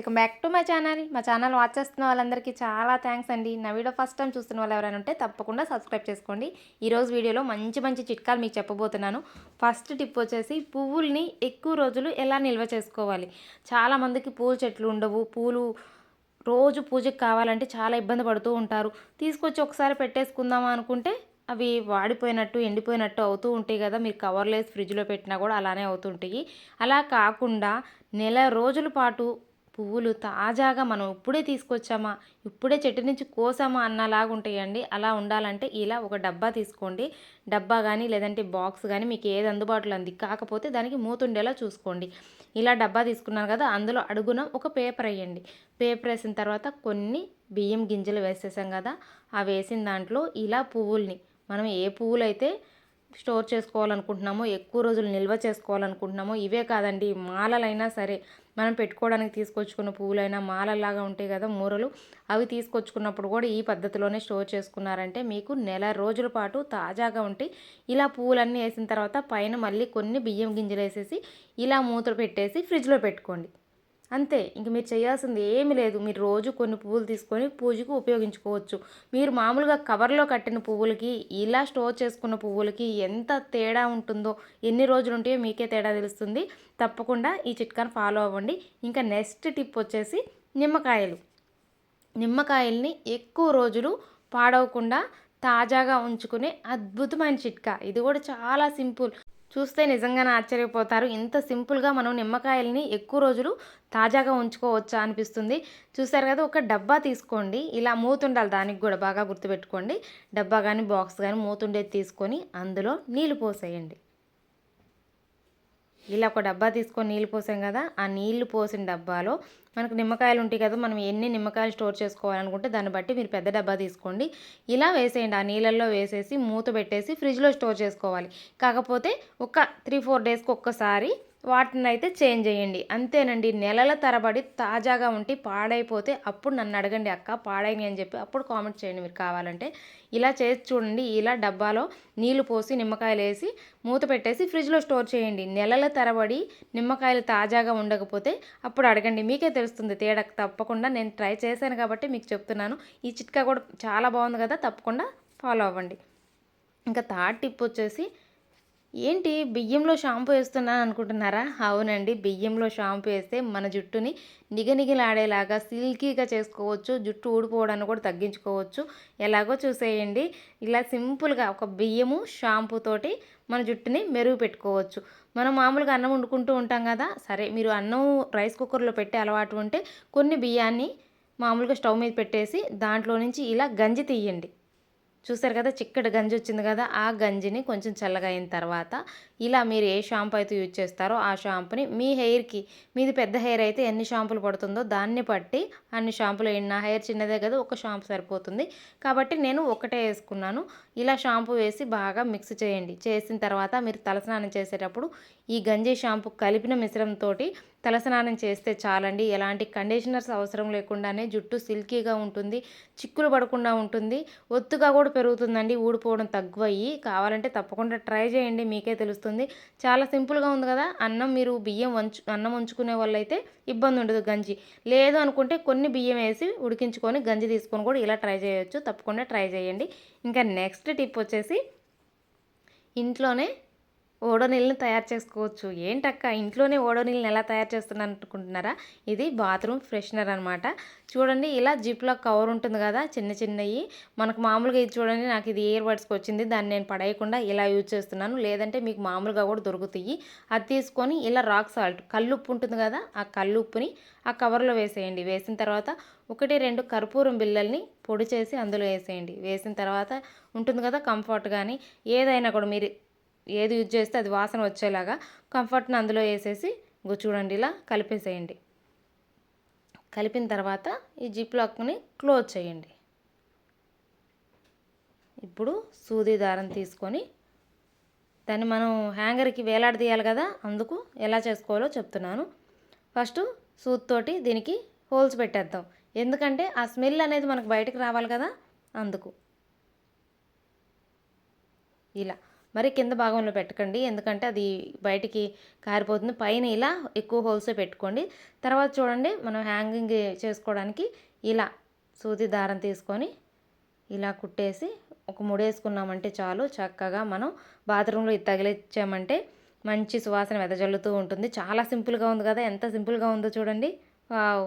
Welcome back to my channel. మా channel watch చేస్తున్న వాళ్ళందరికీ చాలా థ్యాంక్స్ అండి. నా వీడియో ఫస్ట్ టైం చూస్తున్న వాళ్ళు ఎవరైనా ఉంటే తప్పకుండా సబ్స్క్రైబ్ చేసుకోండి. ఈరోజు వీడియోలో మంచి మంచి చిట్కాలు మీకు చెప్పబోతున్నాను. ఫస్ట్ టిప్ వచ్చేసి పువ్వుల్ని ఎక్కువ రోజులు ఎలా నిల్వ చేసుకోవాలి? చాలామందికి పూల చెట్లు ఉండవు. పూలు రోజు పూజకి కావాలంటే చాలా ఇబ్బంది పడుతూ ఉంటారు. తీసుకొచ్చి ఒకసారి పెట్టేసుకుందామా అనుకుంటే అవి వాడిపోయినట్టు ఎండిపోయినట్టు అవుతూ ఉంటాయి కదా. మీరు కవర్లో ఫ్రిడ్జ్లో పెట్టినా కూడా అలానే అవుతుంటాయి. అలా కాకుండా నెల రోజుల పాటు పువ్వులు తాజాగా మనం ఇప్పుడే తీసుకొచ్చామా? ఇప్పుడే చెట్టు నుంచి కోసామా అన్నలాగా ఉంటాయండి అలా ఉండాలంటే ఇలా ఒక డబ్బా తీసుకోండి. డబ్బా కానీ లేదంటే బాక్స్ కానీ మీకు ఏది అందుబాటులో ఉంది. కాకపోతే దానికి మూతుండేలా చూసుకోండి. ఇలా డబ్బా తీసుకున్నాను కదా అందులో అడుగున ఒక పేపర్ వేయండి. పేపర్ వేసిన తర్వాత కొన్ని బియ్యం గింజలు వేసేసాం కదా ఆ వేసిన దాంట్లో ఇలా పువ్వుల్ని మనం ఏ పువ్వులు అయితే స్టోర్ చేసుకోవాలనుకుంటున్నామో ఎక్కువ రోజులు నిల్వ చేసుకోవాలనుకుంటున్నామో ఇవే కాదండి. మాలలైనా సరే మనం పెట్టుకోవడానికి తీసుకొచ్చుకున్న పువ్వులైనా మాలలాగా ఉంటాయి కదా మూరలు అవి తీసుకొచ్చుకున్నప్పుడు కూడా ఈ పద్ధతిలోనే స్టోర్ చేసుకున్నారంటే మీకు నెల రోజుల పాటు తాజాగా ఉంటాయి ఇలా పువ్వులన్నీ వేసిన తర్వాత పైన మళ్ళీ కొన్ని బియ్యం గింజలు వేసేసి ఇలా మూతలు పెట్టేసి ఫ్రిడ్జ్లో పెట్టుకోండి. అంతే ఇంక మీరు చేయాల్సింది ఏమీ లేదు. మీరు రోజు కొన్ని పువ్వులు తీసుకొని పూజకు ఉపయోగించుకోవచ్చు. మీరు మామూలుగా కవర్లో కట్టిన పువ్వులకి ఇలా స్టోర్ చేసుకున్న పువ్వులకి ఎంత తేడా ఉంటుందో ఎన్ని రోజులు ఉంటాయో మీకే తేడా తెలుస్తుంది. తప్పకుండా ఈ చిట్కాను ఫాలో అవ్వండి. ఇంకా నెక్స్ట్ టిప్ వచ్చేసి నిమ్మకాయలు. నిమ్మకాయల్ని ఎక్కువ రోజులు పాడవకుండా తాజాగా ఉంచుకునే అద్భుతమైన చిట్కా. ఇది కూడా చాలా సింపుల్. చూస్తే నిజంగానే ఆశ్చర్యపోతారు. ఇంత సింపుల్గా మనం నిమ్మకాయలని ఎక్కువ రోజులు తాజాగా ఉంచుకోవచ్చా అనిపిస్తుంది. చూసారు కదా ఒక డబ్బా తీసుకోండి. ఇలా మూతుండాలి దానికి కూడా బాగా గుర్తుపెట్టుకోండి. డబ్బా కానీ బాక్స్ కానీ మూతుండేది తీసుకొని అందులో నీళ్ళు పోసేయండి. ఇలా ఒక డబ్బా తీసుకొని నీళ్ళు పోసాం కదా ఆ నీళ్ళు పోసిన డబ్బాలో మనకు నిమ్మకాయలు ఉంటాయి కదా మనం ఎన్ని నిమ్మకాయలు స్టోర్ చేసుకోవాలనుకుంటే దాన్ని బట్టి మీరు పెద్ద డబ్బా తీసుకోండి. ఇలా వేసేయండి ఆ నీళ్ళల్లో వేసేసి మూత పెట్టేసి ఫ్రిడ్జ్లో స్టోర్ చేసుకోవాలి. కాకపోతే ఒక త్రీ ఫోర్ డేస్కి ఒక్కసారి వాటిని అయితే చేంజ్ చేయండి. అంతేనండి నెలల తరబడి తాజాగా ఉండి పాడైపోతే అప్పుడు నన్ను అడగండి అక్క పాడైంది అని చెప్పి అప్పుడు కామెంట్ చేయండి మీరు కావాలంటే. ఇలా చేసి చూడండి ఇలా డబ్బాలో నీళ్ళు పోసి నిమ్మకాయలు వేసి మూత పెట్టేసి ఫ్రిడ్జ్లో స్టోర్ చేయండి. నెలల తరబడి నిమ్మకాయలు తాజాగా ఉండకపోతే అప్పుడు అడగండి. మీకే తెలుస్తుంది తేడా తప్పకుండా నేను ట్రై చేశాను కాబట్టి మీకు చెప్తున్నాను. ఈ చిట్కా కూడా చాలా బాగుంది కదా తప్పకుండా ఫాలో అవ్వండి. ఇంకా థర్డ్ టిప్ వచ్చేసి ఏంటి బియ్యంలో షాంపూ వేస్తున్నాను అనుకుంటున్నారా? అవునండి బియ్యంలో షాంపూ వేస్తే మన జుట్టుని నిగనిగలాడేలాగా సిల్కీగా చేసుకోవచ్చు జుట్టు ఊడిపోవడాన్ని కూడా తగ్గించుకోవచ్చు. ఎలాగో చూసేయండి. ఇలా సింపుల్గా ఒక బియ్యము షాంపూతోటి మన జుట్టుని మెరుగు పెట్టుకోవచ్చు. మనం మామూలుగా అన్నం వండుకుంటూ ఉంటాం కదా? సరే మీరు అన్నం రైస్ కుక్కర్లో పెట్టే అలవాటు ఉంటే కొన్ని బియ్యాన్ని మామూలుగా స్టవ్ మీద పెట్టేసి దాంట్లో నుంచి ఇలా గంజి తీయండి. చూసారు కదా చిక్కటి గంజి వచ్చింది కదా ఆ గంజిని కొంచెం చల్లగా అయిన తర్వాత ఇలా మీరు ఏ షాంపూ అయితే యూజ్ చేస్తారో ఆ షాంపూని మీ హెయిర్కి మీది పెద్ద హెయిర్ అయితే ఎన్ని షాంపూలు పడుతుందో దాన్ని బట్టి అన్ని షాంపూలు నా హెయిర్ చిన్నదే కదా ఒక షాంపూ సరిపోతుంది. కాబట్టి నేను ఒకటే వేసుకున్నాను. ఇలా షాంపూ వేసి బాగా మిక్స్ చేయండి. చేసిన తర్వాత మీరు తలస్నానం చేసేటప్పుడు ఈ గంజి షాంపూ కలిపిన మిశ్రమంతో తలస్నానం చేస్తే చాలండి. ఎలాంటి కండిషనర్స్ అవసరం లేకుండానే జుట్టు సిల్కీగా ఉంటుంది చిక్కులు పడకుండా ఉంటుంది ఒత్తుగా కూడా పెరుగుతుందండి ఊడిపోవడం తగ్గువయ్యి. కావాలంటే తప్పకుండా ట్రై చేయండి మీకే తెలుస్తుంది. చాలా సింపుల్గా ఉంది కదా అన్నం మీరు బియ్యం వంచు అన్నం వంచుకునే వాళ్ళైతే ఇబ్బంది ఉండదు గంజి. లేదు అనుకుంటే కొన్ని బియ్యం వేసి ఉడికించుకొని గంజి తీసుకొని కూడా ఇలా ట్రై చేయొచ్చు. తప్పకుండా ట్రై చేయండి. ఇంకా నెక్స్ట్ టిప్ వచ్చేసి ఇంట్లోనే ఓడోనిల్ని తయారు చేసుకోవచ్చు. ఏంటక్క? ఇంట్లోనే ఓడోనిల్ని ఎలా తయారు చేస్తున్నాను అనుకుంటున్నారా ఇది బాత్రూమ్ ఫ్రెషనర్ అనమాట చూడండి ఇలా జిప్లో కవర్ ఉంటుంది కదా చిన్న చిన్నవి మనకు మామూలుగా ఇది చూడండి నాకు ఇది ఇయర్ బడ్స్కి వచ్చింది దాన్ని నేను పడేయకుండా ఇలా యూజ్ చేస్తున్నాను. లేదంటే మీకు మామూలుగా కూడా దొరుకుతాయి. అది తీసుకొని ఇలా రాక్ సాల్ట్ కల్లుప్పు ఉంటుంది కదా ఆ కల్లుప్పుని ఆ కవర్లో వేసేయండి. వేసిన తర్వాత ఒకటి రెండు కర్పూరం బిళ్ళల్ని పొడి చేసి అందులో వేసేయండి. వేసిన తర్వాత ఉంటుంది కదా కంఫర్ట్ కానీ ఏదైనా కూడా మీరు ఏది యూజ్ చేస్తే అది వాసన వచ్చేలాగా కంఫర్ట్ని అందులో వేసేసి చూడండి ఇలా కలిపేసేయండి. కలిపిన తర్వాత ఈ జిప్ లాక్ని క్లోజ్ చేయండి. ఇప్పుడు సూది దారం తీసుకొని దాన్ని మనం హ్యాంగర్కి వేలాడదీయాలి కదా అందుకు ఎలా చేసుకోవాలో చెప్తున్నాను. ఫస్ట్ సూత్తోటి దీనికి హోల్స్ పెట్టేద్దాం. ఎందుకంటే ఆ స్మెల్ అనేది మనకు బయటకు రావాలి కదా అందుకు. ఇలా. మరి కింద భాగంలో పెట్టకండి. ఎందుకంటే అది బయటికి కారిపోతుంది. పైన ఇలా ఎక్కువ హోల్స్ పెట్టుకోండి. తర్వాత చూడండి మనం హ్యాంగింగ్ చేసుకోవడానికి ఇలా సూది దారం తీసుకొని ఇలా కుట్టేసి ఒక ముడేసుకున్నామంటే చాలు. చక్కగా మనం బాత్రూంలో ఇది తగిలించామంటే మంచి సువాసన వెదజల్లుతూ ఉంటుంది. చాలా సింపుల్గా ఉంది కదా? ఎంత సింపుల్గా ఉందో చూడండి. వావ్!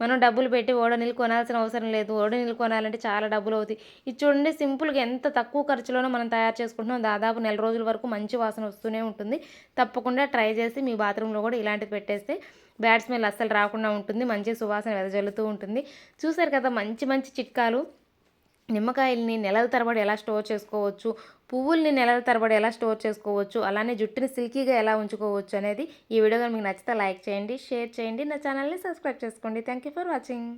మనం డబ్బులు పెట్టి ఓడ నీళ్ళు కొనాల్సిన అవసరం లేదు. ఓడ నీళ్ళు కొనాలంటే చాలా డబ్బులు అవుతాయి. ఇది చూడండి సింపుల్గా ఎంత తక్కువ ఖర్చులోనో మనం తయారు చేసుకుంటున్నాం. దాదాపు నెల రోజుల వరకు మంచి వాసన వస్తూనే ఉంటుంది. తప్పకుండా ట్రై చేసి మీ బాత్రూంలో కూడా ఇలాంటిది పెట్టేస్తే బ్యాడ్ స్మెల్ అస్సలు రాకుండా ఉంటుంది. మంచి సువాసన వెదజల్లుతూ ఉంటుంది. చూసారు కదా మంచి మంచి చిట్కాలు. నిమ్మకాయల్ని నెలల తరబడి ఎలా స్టోర్ చేసుకోవచ్చు పువ్వుల్ని నెలల తరబడి ఎలా స్టోర్ చేసుకోవచ్చు అలానే జుట్టుని సిల్కీగా ఎలా ఉంచుకోవచ్చు అనేది ఈ వీడియో మీకు నచ్చితే లైక్ చేయండి షేర్ చేయండి నా ఛానల్ని సబ్స్క్రైబ్ చేసుకోండి. Thank you for watching.